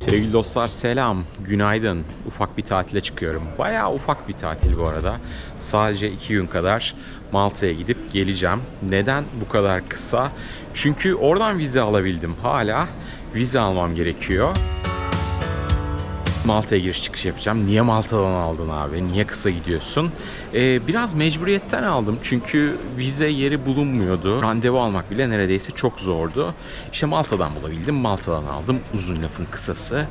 Sevgili dostlar selam, günaydın. Ufak bir tatile çıkıyorum. Bayağı ufak bir tatil bu arada. Sadece iki gün kadar Malta'ya gidip geleceğim. Neden bu kadar kısa? Çünkü oradan vize alabildim. Hala vize almam gerekiyor. Malta'ya giriş çıkış yapacağım. Niye Malta'dan aldın abi? Niye kısa gidiyorsun? Ee, biraz mecburiyetten aldım. Çünkü vize yeri bulunmuyordu. Randevu almak bile neredeyse çok zordu. İşte Malta'dan bulabildim. Malta'dan aldım. Uzun lafın kısası.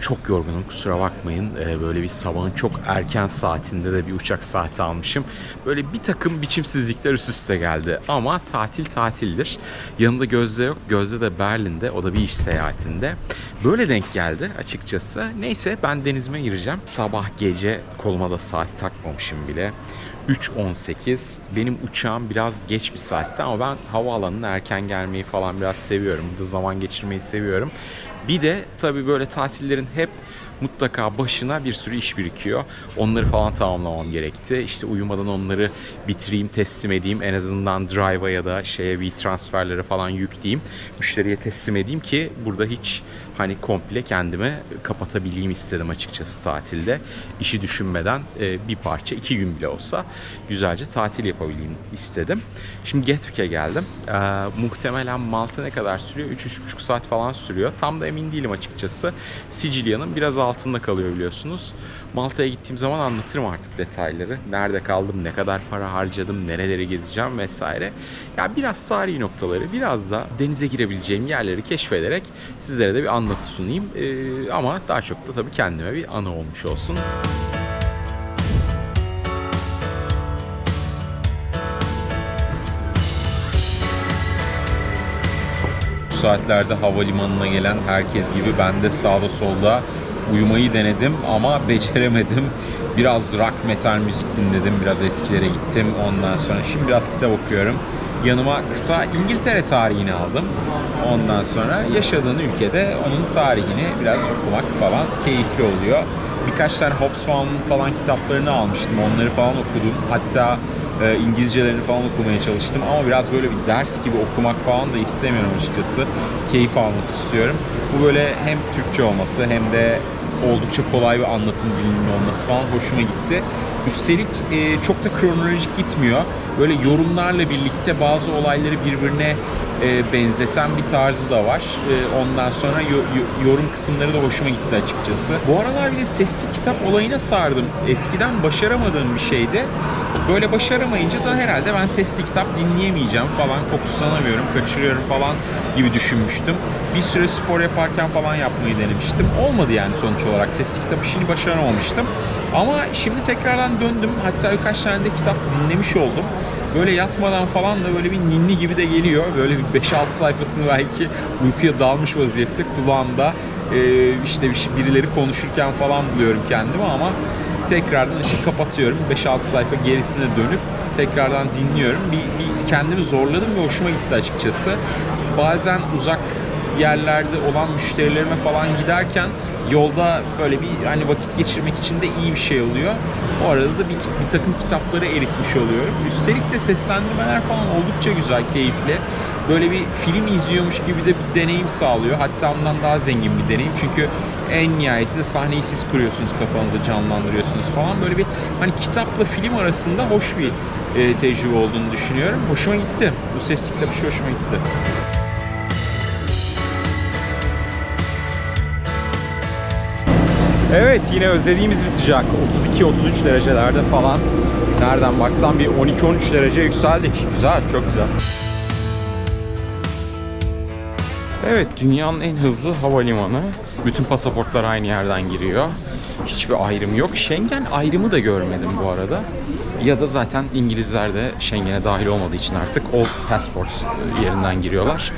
Çok yorgunum kusura bakmayın. Ee, böyle bir sabahın çok erken saatinde de bir uçak saati almışım. Böyle bir takım biçimsizlikler üst üste geldi. Ama tatil tatildir. Yanında Gözde yok. Gözde de Berlin'de. O da bir iş seyahatinde. Böyle denk geldi açıkçası. Neyse ben denizime gireceğim. Sabah gece koluma da saat takmamışım bile. 3.18. Benim uçağım biraz geç bir saatte ama ben havaalanına erken gelmeyi falan biraz seviyorum. Burada zaman geçirmeyi seviyorum. Bir de tabii böyle tatillerin hep mutlaka başına bir sürü iş birikiyor. Onları falan tamamlamam gerekti. İşte uyumadan onları bitireyim, teslim edeyim. En azından Drive'a ya da şeye bir transferlere falan yükleyeyim. Müşteriye teslim edeyim ki burada hiç hani komple kendime kapatabileyim istedim açıkçası tatilde. İşi düşünmeden e, bir parça, iki gün bile olsa güzelce tatil yapabileyim istedim. Şimdi Gatwick'e geldim. E, muhtemelen Malta ne kadar sürüyor? 3-3,5 saat falan sürüyor. Tam da emin değilim açıkçası. Sicilya'nın biraz altında kalıyor biliyorsunuz. Malta'ya gittiğim zaman anlatırım artık detayları. Nerede kaldım, ne kadar para harcadım, nereleri gezeceğim vesaire. Ya biraz tarihi noktaları, biraz da denize girebileceğim yerleri keşfederek sizlere de bir anlatı sunayım. Ee, ama daha çok da tabii kendime bir anı olmuş olsun. Bu saatlerde havalimanına gelen herkes gibi ben de sağda solda uyumayı denedim ama beceremedim. Biraz rock metal müzik dinledim, biraz eskilere gittim. Ondan sonra şimdi biraz kitap okuyorum. Yanıma kısa İngiltere tarihini aldım. Ondan sonra yaşadığın ülkede onun tarihini biraz okumak falan keyifli oluyor. Birkaç tane Hobsbawm'ın falan kitaplarını almıştım. Onları falan okudum. Hatta e, İngilizcelerini falan okumaya çalıştım ama biraz böyle bir ders gibi okumak falan da istemiyorum açıkçası. Keyif almak istiyorum. Bu böyle hem Türkçe olması hem de oldukça kolay bir anlatım dilinin olması falan hoşuma gitti. Üstelik e, çok da kronolojik gitmiyor. Böyle yorumlarla birlikte bazı olayları birbirine e, benzeten bir tarzı da var. E, ondan sonra yo- yo- yorum kısımları da hoşuma gitti açıkçası. Bu aralar bir de sesli kitap olayına sardım. Eskiden başaramadığım bir şeydi. Böyle başaramayınca da herhalde ben sesli kitap dinleyemeyeceğim falan, fokuslanamıyorum, kaçırıyorum falan gibi düşünmüştüm. Bir süre spor yaparken falan yapmayı denemiştim. Olmadı yani sonuç olarak. Sesli kitap işini başaramamıştım. Ama şimdi tekrardan döndüm. Hatta birkaç tane de kitap dinlemiş oldum. Böyle yatmadan falan da böyle bir ninni gibi de geliyor. Böyle bir 5-6 sayfasını belki uykuya dalmış vaziyette kulağımda e, işte şey, birileri konuşurken falan buluyorum kendimi ama tekrardan ışık kapatıyorum. 5-6 sayfa gerisine dönüp tekrardan dinliyorum. Bir, bir kendimi zorladım ve hoşuma gitti açıkçası. Bazen uzak yerlerde olan müşterilerime falan giderken yolda böyle bir hani vakit geçirmek için de iyi bir şey oluyor. O arada da bir, bir takım kitapları eritmiş oluyorum. Üstelik de seslendirmeler falan oldukça güzel, keyifli. Böyle bir film izliyormuş gibi de bir deneyim sağlıyor. Hatta ondan daha zengin bir deneyim. Çünkü en nihayetinde sahneyi siz kuruyorsunuz, kafanızda canlandırıyorsunuz falan. Böyle bir hani kitapla film arasında hoş bir e, tecrübe olduğunu düşünüyorum. Hoşuma gitti. Bu sesli kitap hoşuma gitti. Evet yine özlediğimiz bir sıcak. 32-33 derecelerde falan. Nereden baksan bir 12-13 derece yükseldik. Güzel, çok güzel. Evet dünyanın en hızlı havalimanı. Bütün pasaportlar aynı yerden giriyor. Hiçbir ayrım yok. Schengen ayrımı da görmedim bu arada. Ya da zaten İngilizler de Schengen'e dahil olmadığı için artık o passport yerinden giriyorlar.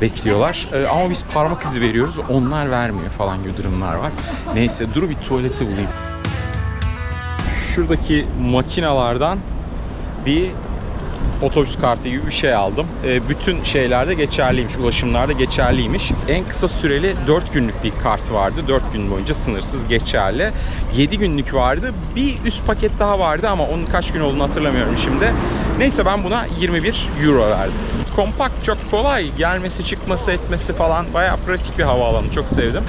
Bekliyorlar. Ee, ama biz parmak izi veriyoruz. Onlar vermiyor falan gibi durumlar var. Neyse dur bir tuvaleti bulayım. Şuradaki makinalardan bir otobüs kartı gibi bir şey aldım. E, bütün şeylerde geçerliymiş, ulaşımlarda geçerliymiş. En kısa süreli 4 günlük bir kart vardı. 4 gün boyunca sınırsız geçerli. 7 günlük vardı. Bir üst paket daha vardı ama onun kaç gün olduğunu hatırlamıyorum şimdi. Neyse ben buna 21 euro verdim kompakt, çok kolay. Gelmesi, çıkması, etmesi falan bayağı pratik bir havaalanı. Çok sevdim.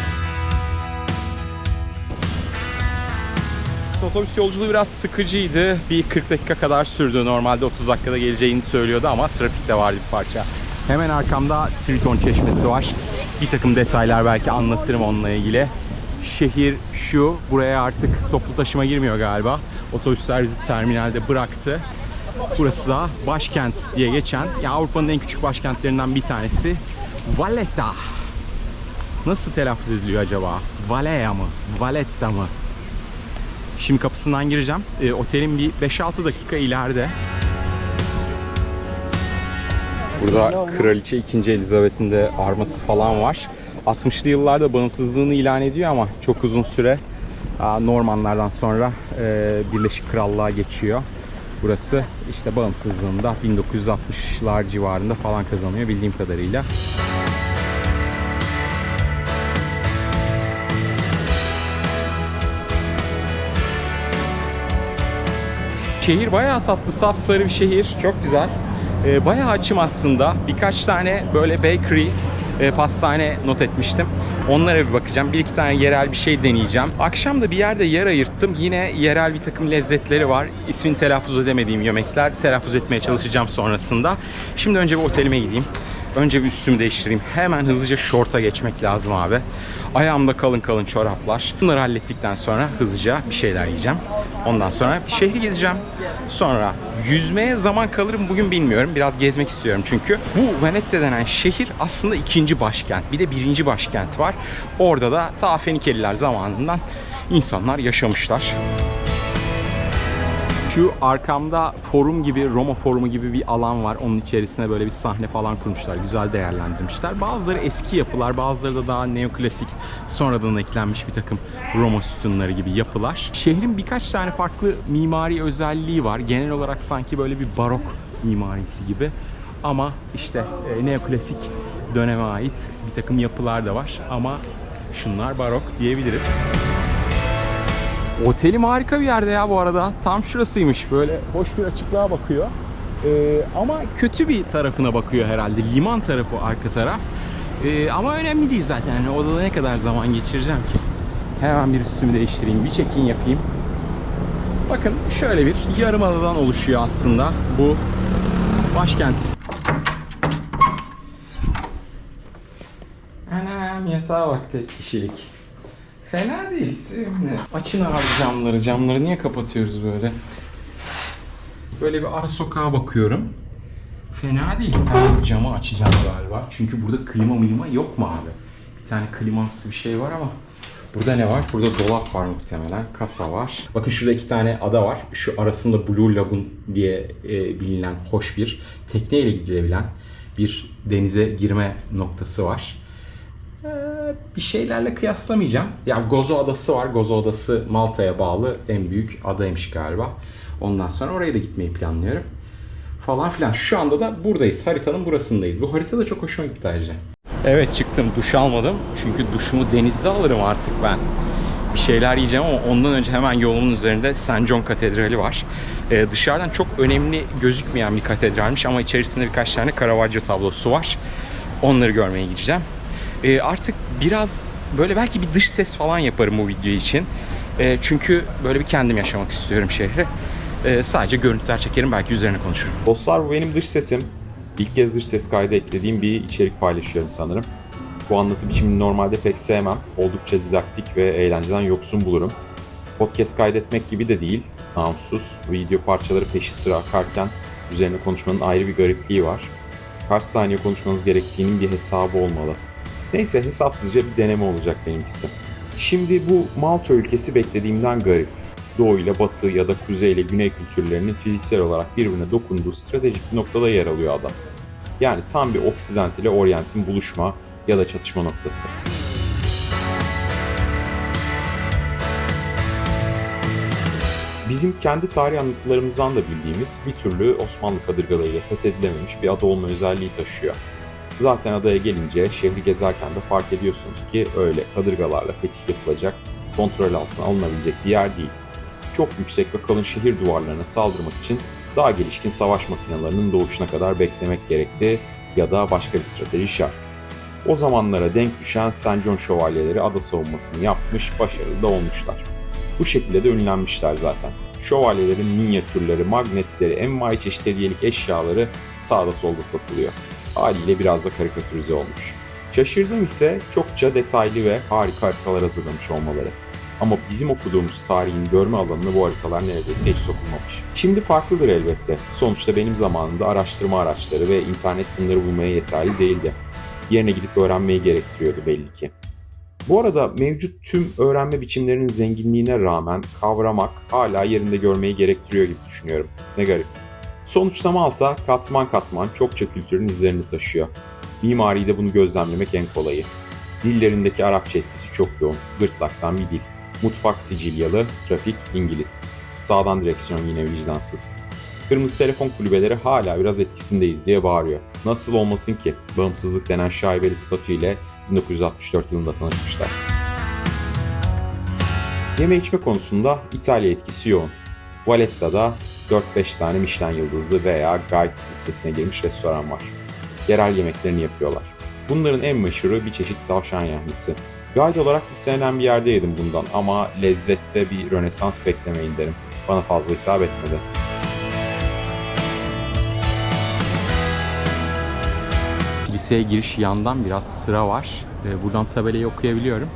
Otobüs yolculuğu biraz sıkıcıydı. Bir 40 dakika kadar sürdü. Normalde 30 dakikada geleceğini söylüyordu ama trafik de vardı bir parça. Hemen arkamda Triton Çeşmesi var. Bir takım detaylar belki anlatırım onunla ilgili. Şehir şu, buraya artık toplu taşıma girmiyor galiba. Otobüsler bizi terminalde bıraktı. Burası da başkent diye geçen, ya Avrupa'nın en küçük başkentlerinden bir tanesi. Valletta. Nasıl telaffuz ediliyor acaba? Valea mı? Valletta mı? Şimdi kapısından gireceğim. E, otelin bir 5-6 dakika ileride. Burada Kraliçe 2. Elizabeth'in de arması falan var. 60'lı yıllarda bağımsızlığını ilan ediyor ama çok uzun süre Normanlardan sonra e, Birleşik Krallığa geçiyor. Burası işte bağımsızlığında 1960'lar civarında falan kazanıyor bildiğim kadarıyla. Şehir bayağı tatlı, sapsarı bir şehir. Çok güzel. Ee, bayağı açım aslında. Birkaç tane böyle bakery, e, pastane not etmiştim. Onlara bir bakacağım. Bir iki tane yerel bir şey deneyeceğim. Akşam da bir yerde yer ayırttım. Yine yerel bir takım lezzetleri var. İsmini telaffuz edemediğim yemekler. Telaffuz etmeye çalışacağım sonrasında. Şimdi önce bir otelime gideyim. Önce bir üstümü değiştireyim. Hemen hızlıca şorta geçmek lazım abi. Ayağımda kalın kalın çoraplar. Bunları hallettikten sonra hızlıca bir şeyler yiyeceğim. Ondan sonra şehri gezeceğim. Sonra yüzmeye zaman kalır mı bugün bilmiyorum. Biraz gezmek istiyorum çünkü. Bu Venette denen şehir aslında ikinci başkent. Bir de birinci başkent var. Orada da ta Fenikeliler zamanından insanlar yaşamışlar. Şu arkamda forum gibi, Roma forumu gibi bir alan var. Onun içerisine böyle bir sahne falan kurmuşlar. Güzel değerlendirmişler. Bazıları eski yapılar, bazıları da daha neoklasik, sonradan eklenmiş bir takım Roma sütunları gibi yapılar. Şehrin birkaç tane farklı mimari özelliği var. Genel olarak sanki böyle bir barok mimarisi gibi. Ama işte e, neoklasik döneme ait bir takım yapılar da var. Ama şunlar barok diyebiliriz. Otelim harika bir yerde ya bu arada. Tam şurasıymış. Böyle hoş bir açıklığa bakıyor. Ee, ama kötü bir tarafına bakıyor herhalde. Liman tarafı arka taraf. Ee, ama önemli değil zaten. Yani odada ne kadar zaman geçireceğim ki? Hemen bir üstümü değiştireyim. Bir check-in yapayım. Bakın şöyle bir yarım adadan oluşuyor aslında bu başkent. Anam yatağa bak tek kişilik. Fena değil, sevimli. Açın abi camları. Camları niye kapatıyoruz böyle? Böyle bir ara sokağa bakıyorum. Fena değil. Ben camı açacağım galiba. Çünkü burada klima mıyma yok mu abi? Bir tane kliması bir şey var ama Burada ne var? Burada dolap var muhtemelen. Kasa var. Bakın şurada iki tane ada var. Şu arasında Blue Lagoon diye e, bilinen hoş bir tekneyle gidilebilen bir denize girme noktası var. Bir şeylerle kıyaslamayacağım. Ya Gozo Adası var. Gozo Adası Malta'ya bağlı en büyük adaymış galiba. Ondan sonra oraya da gitmeyi planlıyorum. Falan filan. Şu anda da buradayız. Haritanın burasındayız. Bu harita da çok hoşuma gitti ayrıca. Evet çıktım. Duş almadım. Çünkü duşumu denizde alırım artık ben. Bir şeyler yiyeceğim ama ondan önce hemen yolumun üzerinde St. John Katedrali var. Ee, dışarıdan çok önemli gözükmeyen bir katedralmiş ama içerisinde birkaç tane Caravaggio tablosu var. Onları görmeye gideceğim. Ee, artık biraz böyle belki bir dış ses falan yaparım bu video için. Ee, çünkü böyle bir kendim yaşamak istiyorum şehri. Ee, sadece görüntüler çekerim belki üzerine konuşurum. Dostlar bu benim dış sesim. İlk kez dış ses kaydı eklediğim bir içerik paylaşıyorum sanırım. Bu anlatı biçimini normalde pek sevmem. Oldukça didaktik ve eğlenceden yoksun bulurum. Podcast kaydetmek gibi de değil. Namussuz. Video parçaları peşi sıra akarken üzerine konuşmanın ayrı bir garipliği var. Kaç saniye konuşmanız gerektiğinin bir hesabı olmalı. Neyse hesapsızca bir deneme olacak benimkisi. Şimdi bu Malta ülkesi beklediğimden garip. Doğu ile Batı ya da Kuzey ile Güney kültürlerinin fiziksel olarak birbirine dokunduğu stratejik bir noktada yer alıyor adam. Yani tam bir Oksident ile Orient'in buluşma ya da çatışma noktası. Bizim kendi tarih anlatılarımızdan da bildiğimiz bir türlü Osmanlı kadırgalarıyla fethedilememiş bir ada olma özelliği taşıyor. Zaten adaya gelince şehri gezerken de fark ediyorsunuz ki öyle kadırgalarla fetih yapılacak, kontrol altına alınabilecek bir yer değil. Çok yüksek ve kalın şehir duvarlarına saldırmak için daha gelişkin savaş makinelerinin doğuşuna kadar beklemek gerekti ya da başka bir strateji şart. O zamanlara denk düşen St. John şövalyeleri ada savunmasını yapmış, başarılı da olmuşlar. Bu şekilde de ünlenmişler zaten. Şövalyelerin minyatürleri, magnetleri, envai çeşit hediyelik eşyaları sağda solda satılıyor. Haliyle biraz da karikatürize olmuş. Şaşırdığım ise çokça detaylı ve harika haritalar hazırlamış olmaları. Ama bizim okuduğumuz tarihin görme alanına bu haritalar neredeyse hiç sokulmamış. Şimdi farklıdır elbette. Sonuçta benim zamanımda araştırma araçları ve internet bunları bulmaya yeterli değildi. Yerine gidip öğrenmeyi gerektiriyordu belli ki. Bu arada mevcut tüm öğrenme biçimlerinin zenginliğine rağmen kavramak hala yerinde görmeyi gerektiriyor gibi düşünüyorum. Ne garip. Sonuçta Malta katman katman çokça kültürün izlerini taşıyor. Mimaride bunu gözlemlemek en kolayı. Dillerindeki Arapça etkisi çok yoğun. Gırtlaktan bir dil. Mutfak Sicilyalı, trafik İngiliz. Sağdan direksiyon yine vicdansız. Kırmızı telefon kulübeleri hala biraz etkisindeyiz diye bağırıyor. Nasıl olmasın ki? Bağımsızlık denen şaibeli statüyle 1964 yılında tanışmışlar. Yeme içme konusunda İtalya etkisi yoğun. Valletta'da 4-5 tane Michelin yıldızlı veya Guide listesine girmiş restoran var. Yerel yemeklerini yapıyorlar. Bunların en meşhuru bir çeşit tavşan yahnisi. Guide olarak istenilen bir yerde yedim bundan ama lezzette bir rönesans beklemeyin derim. Bana fazla hitap etmedi. Kiliseye giriş yandan biraz sıra var. Ee, Buradan tabelayı okuyabiliyorum.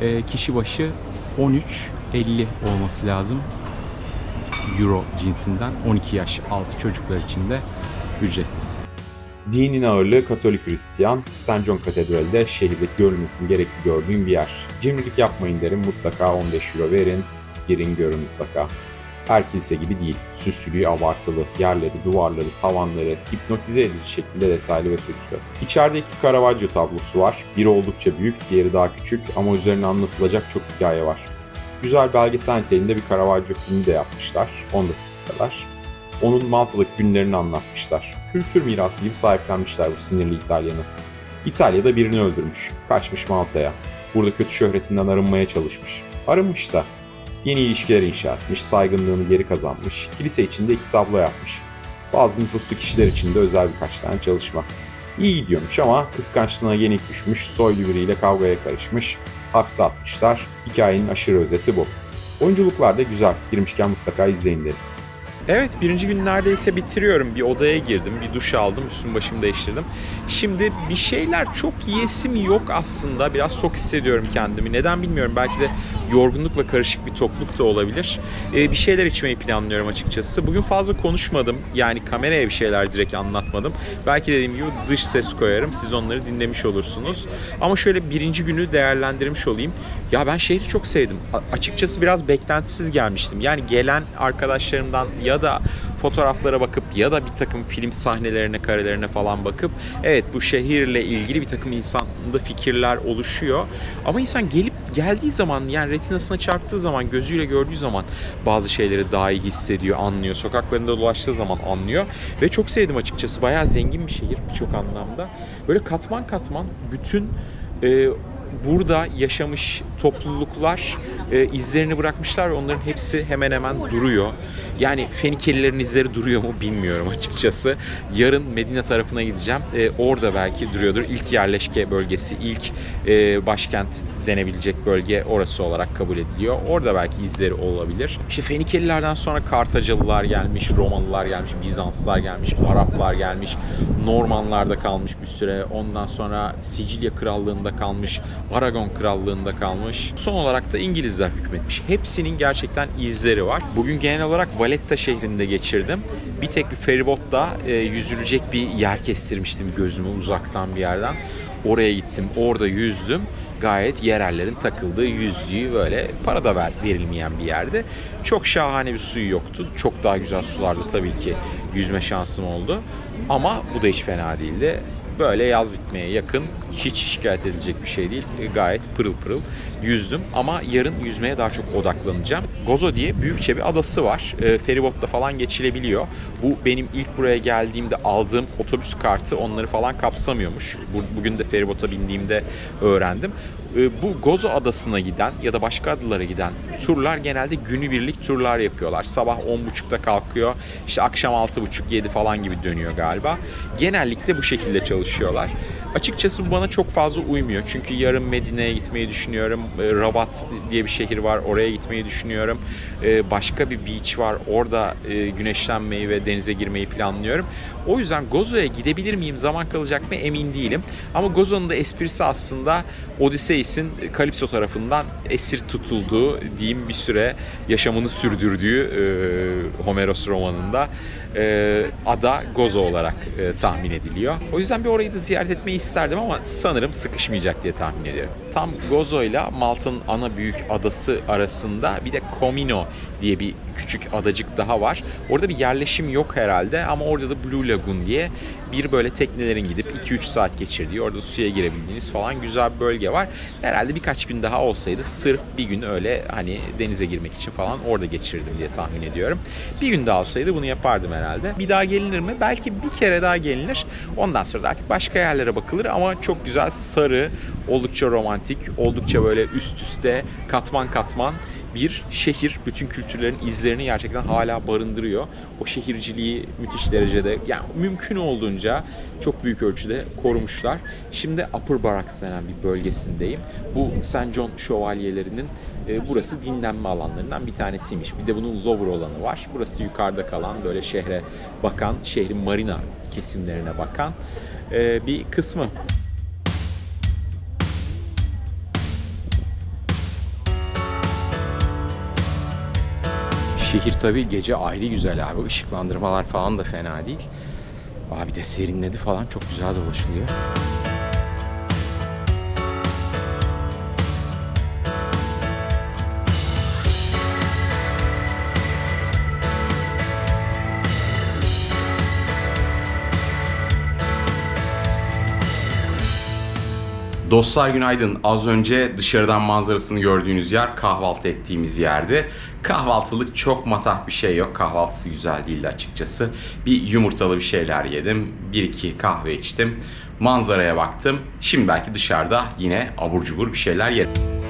Ee, Kişi başı 13.50 olması lazım. Euro cinsinden 12 yaş altı çocuklar için de ücretsiz. Dinin ağırlığı Katolik Hristiyan, St. John Katedrali de şehirde görülmesini gerekli gördüğüm bir yer. Cimrilik yapmayın derim mutlaka 15 euro verin, girin görün mutlaka. Her kilise gibi değil, süslülüğü abartılı, yerleri, duvarları, tavanları hipnotize edici şekilde detaylı ve süslü. İçeride iki Caravaggio tablosu var. Biri oldukça büyük, diğeri daha küçük ama üzerine anlatılacak çok hikaye var. Güzel belgesel niteliğinde bir Caravaggio filmi de yapmışlar, 10 dakika kadar. Onun Maltalık günlerini anlatmışlar. Kültür mirası gibi sahiplenmişler bu sinirli İtalyanı. İtalya'da birini öldürmüş, kaçmış Malta'ya. Burada kötü şöhretinden arınmaya çalışmış. Arınmış da. Yeni ilişkiler inşa etmiş, saygınlığını geri kazanmış, kilise içinde iki tablo yapmış. Bazı nüfuslu kişiler için de özel birkaç tane çalışma. İyi gidiyormuş ama kıskançlığına yenik düşmüş, soylu biriyle kavgaya karışmış, hapse atmışlar. Hikayenin aşırı özeti bu. Oyunculuklar da güzel, girmişken mutlaka izleyin derim. Evet birinci gün neredeyse bitiriyorum. Bir odaya girdim, bir duş aldım, üstüm başımı değiştirdim. Şimdi bir şeyler çok yiyesim yok aslında. Biraz çok hissediyorum kendimi. Neden bilmiyorum. Belki de yorgunlukla karışık bir tokluk da olabilir. Ee, bir şeyler içmeyi planlıyorum açıkçası. Bugün fazla konuşmadım. Yani kameraya bir şeyler direkt anlatmadım. Belki dediğim gibi dış ses koyarım. Siz onları dinlemiş olursunuz. Ama şöyle birinci günü değerlendirmiş olayım. Ya ben şehri çok sevdim. A- açıkçası biraz beklentisiz gelmiştim. Yani gelen arkadaşlarımdan ya da fotoğraflara bakıp ya da bir takım film sahnelerine, karelerine falan bakıp evet bu şehirle ilgili bir takım insanda fikirler oluşuyor. Ama insan gelip geldiği zaman yani retinasına çarptığı zaman, gözüyle gördüğü zaman bazı şeyleri daha iyi hissediyor, anlıyor. Sokaklarında dolaştığı zaman anlıyor. Ve çok sevdim açıkçası. Bayağı zengin bir şehir birçok anlamda. Böyle katman katman bütün e, burada yaşamış topluluklar e, izlerini bırakmışlar ve onların hepsi hemen hemen duruyor. Yani Fenikelilerin izleri duruyor mu bilmiyorum açıkçası. Yarın Medine tarafına gideceğim. E, orada belki duruyordur. İlk yerleşke bölgesi, ilk e, başkent denebilecek bölge orası olarak kabul ediliyor. Orada belki izleri olabilir. İşte Fenikelilerden sonra Kartacalılar gelmiş, Romalılar gelmiş, Bizanslılar gelmiş, Araplar gelmiş, Normanlarda kalmış bir süre. Ondan sonra Sicilya Krallığında kalmış, Aragon Krallığında kalmış. Son olarak da İngilizler hükmetmiş. Hepsinin gerçekten izleri var. Bugün genel olarak Valletta şehrinde geçirdim. Bir tek bir feribotla e, yüzülecek bir yer kestirmiştim gözümü uzaktan bir yerden. Oraya gittim, orada yüzdüm gayet yerellerin takıldığı yüzdüğü böyle para da ver, verilmeyen bir yerde. Çok şahane bir suyu yoktu. Çok daha güzel sularda tabii ki yüzme şansım oldu. Ama bu da hiç fena değildi. Böyle yaz bitmeye yakın hiç şikayet edilecek bir şey değil. E, Gayet pırıl pırıl yüzdüm ama yarın yüzmeye daha çok odaklanacağım. Gozo diye büyükçe bir adası var. E, feribotla falan geçilebiliyor. Bu benim ilk buraya geldiğimde aldığım otobüs kartı onları falan kapsamıyormuş. Bu- Bugün de feribota bindiğimde öğrendim. E, Bu Gozo Adası'na giden ya da başka adalara giden turlar genelde günübirlik turlar yapıyorlar. Sabah 10.30'da kalkıyor. işte akşam 6.30-7 falan gibi dönüyor galiba. Genellikle bu şekilde çalışıyorlar. Açıkçası bu bana çok fazla uymuyor. Çünkü yarın Medine'ye gitmeyi düşünüyorum. E, Rabat diye bir şehir var. Oraya gitmeyi düşünüyorum. E, Başka bir beach var. Orada e, güneşlenmeyi ve denize girmeyi planlıyorum. O yüzden Gozo'ya gidebilir miyim? Zaman kalacak mı? Emin değilim. Ama Gozo'nun da esprisi aslında Odysseus'in Kalipso tarafından esir tutulduğu diyeyim bir süre yaşamını sürdürdüğü e, Homeros romanında e, ada Gozo olarak tahmin ediliyor. O yüzden bir orayı da ziyaret etmeyi isterdim ama sanırım sıkışmayacak diye tahmin ediyorum. Tam Gozo ile Malta'nın ana büyük adası arasında bir de Comino diye bir küçük adacık daha var. Orada bir yerleşim yok herhalde ama orada da Blue Lagoon diye bir böyle teknelerin gidip 2-3 saat geçirdiği, orada suya girebildiğiniz falan güzel bir bölge var. Herhalde birkaç gün daha olsaydı sırf bir gün öyle hani denize girmek için falan orada geçirirdim diye tahmin ediyorum. Bir gün daha olsaydı bunu yapardım herhalde. Bir daha gelinir mi? Belki bir kere daha gelinir. Ondan sonra da artık başka yerlere bakılır ama çok güzel sarı, oldukça romantik, oldukça böyle üst üste katman katman bir şehir bütün kültürlerin izlerini gerçekten hala barındırıyor. O şehirciliği müthiş derecede yani mümkün olduğunca çok büyük ölçüde korumuşlar. Şimdi Upper Barracks denen bir bölgesindeyim. Bu St. John şövalyelerinin e, burası dinlenme alanlarından bir tanesiymiş. Bir de bunun lower olanı var. Burası yukarıda kalan böyle şehre bakan, şehrin marina kesimlerine bakan e, bir kısmı. Şehir tabii gece ayrı güzel abi. Işıklandırmalar falan da fena değil. Abi de serinledi falan çok güzel dolaşılıyor. Dostlar günaydın. Az önce dışarıdan manzarasını gördüğünüz yer kahvaltı ettiğimiz yerdi. Kahvaltılık çok matah bir şey yok. Kahvaltısı güzel değildi açıkçası. Bir yumurtalı bir şeyler yedim. Bir iki kahve içtim. Manzaraya baktım. Şimdi belki dışarıda yine abur cubur bir şeyler yerim.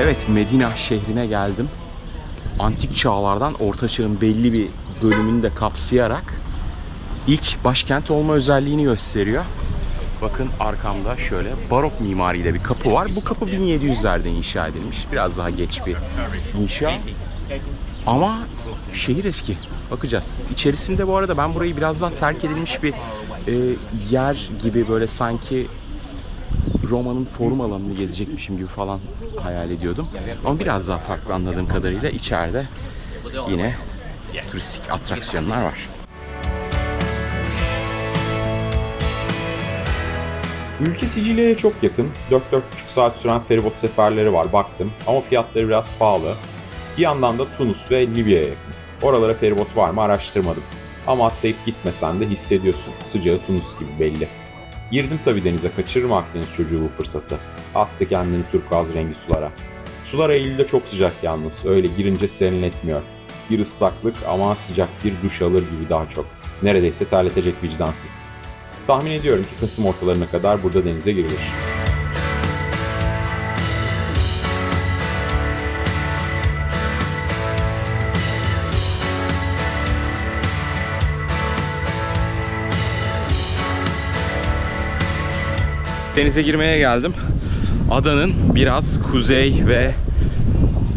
Evet Medina şehrine geldim. Antik çağlardan Orta Çağ'ın belli bir bölümünü de kapsayarak ilk başkent olma özelliğini gösteriyor. Bakın arkamda şöyle barok mimariyle bir kapı var. Bu kapı 1700'lerde inşa edilmiş. Biraz daha geç bir inşa. Ama şehir eski. Bakacağız. İçerisinde bu arada ben burayı biraz daha terk edilmiş bir e, yer gibi böyle sanki Roma'nın forum alanını gezecekmişim gibi falan hayal ediyordum. Ama biraz daha farklı anladığım kadarıyla içeride yine turistik atraksiyonlar var. Ülke Sicilya'ya çok yakın. 4-4,5 saat süren feribot seferleri var baktım ama fiyatları biraz pahalı. Bir yandan da Tunus ve Libya'ya yakın. Oralara feribot var mı araştırmadım. Ama atlayıp gitmesen de hissediyorsun. Sıcağı Tunus gibi belli. Girdim tabii denize kaçırır mı Akdeniz çocuğu bu fırsatı? Attı kendini turkuaz rengi sulara. Sular Eylül'de çok sıcak yalnız. Öyle girince serinletmiyor. Bir ıslaklık ama sıcak bir duş alır gibi daha çok. Neredeyse terletecek vicdansız. Tahmin ediyorum ki Kasım ortalarına kadar burada denize girilir. Denize girmeye geldim. Adanın biraz kuzey ve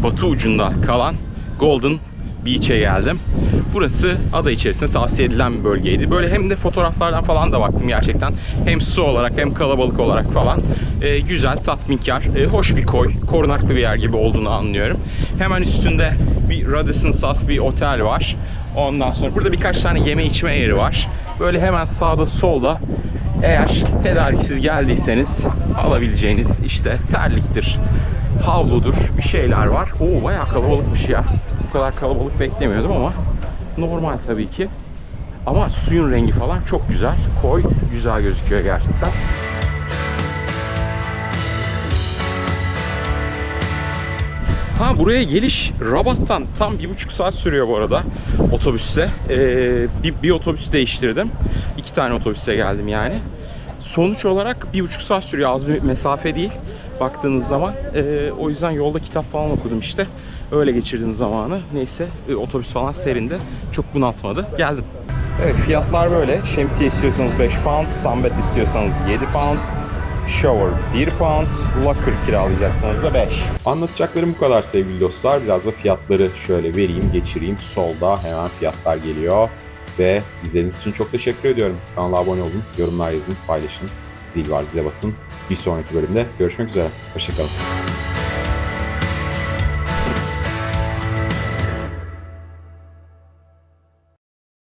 batı ucunda kalan Golden Beach'e geldim. Burası ada içerisinde tavsiye edilen bir bölgeydi. Böyle hem de fotoğraflardan falan da baktım gerçekten. Hem su olarak hem kalabalık olarak falan. Ee, güzel, tatminkar, e, hoş bir koy. Korunaklı bir yer gibi olduğunu anlıyorum. Hemen üstünde bir Radisson Sas bir otel var. Ondan sonra burada birkaç tane yeme içme yeri var. Böyle hemen sağda solda eğer tedariksiz geldiyseniz alabileceğiniz işte terliktir, havludur bir şeyler var. Oo bayağı kalabalıkmış ya. Bu kadar kalabalık beklemiyordum ama normal tabii ki. Ama suyun rengi falan çok güzel. Koy güzel gözüküyor gerçekten. Ha buraya geliş Rabat'tan tam bir buçuk saat sürüyor bu arada otobüsle. Ee, bir, bir otobüs değiştirdim. İki tane otobüste geldim yani. Sonuç olarak bir buçuk saat sürüyor. Az bir mesafe değil baktığınız zaman. Ee, o yüzden yolda kitap falan okudum işte. Öyle geçirdim zamanı. Neyse e, otobüs falan serindi. Çok bunaltmadı. Geldim. Evet fiyatlar böyle. Şemsiye istiyorsanız 5 pound, sambet istiyorsanız 7 pound, shower 1 pound, locker kiralayacaksanız da 5. Anlatacaklarım bu kadar sevgili dostlar. Biraz da fiyatları şöyle vereyim, geçireyim. Solda hemen fiyatlar geliyor. Ve izlediğiniz için çok teşekkür ediyorum. Kanala abone olun, yorumlar yazın, paylaşın. Zil var zile basın. Bir sonraki bölümde görüşmek üzere. Hoşçakalın.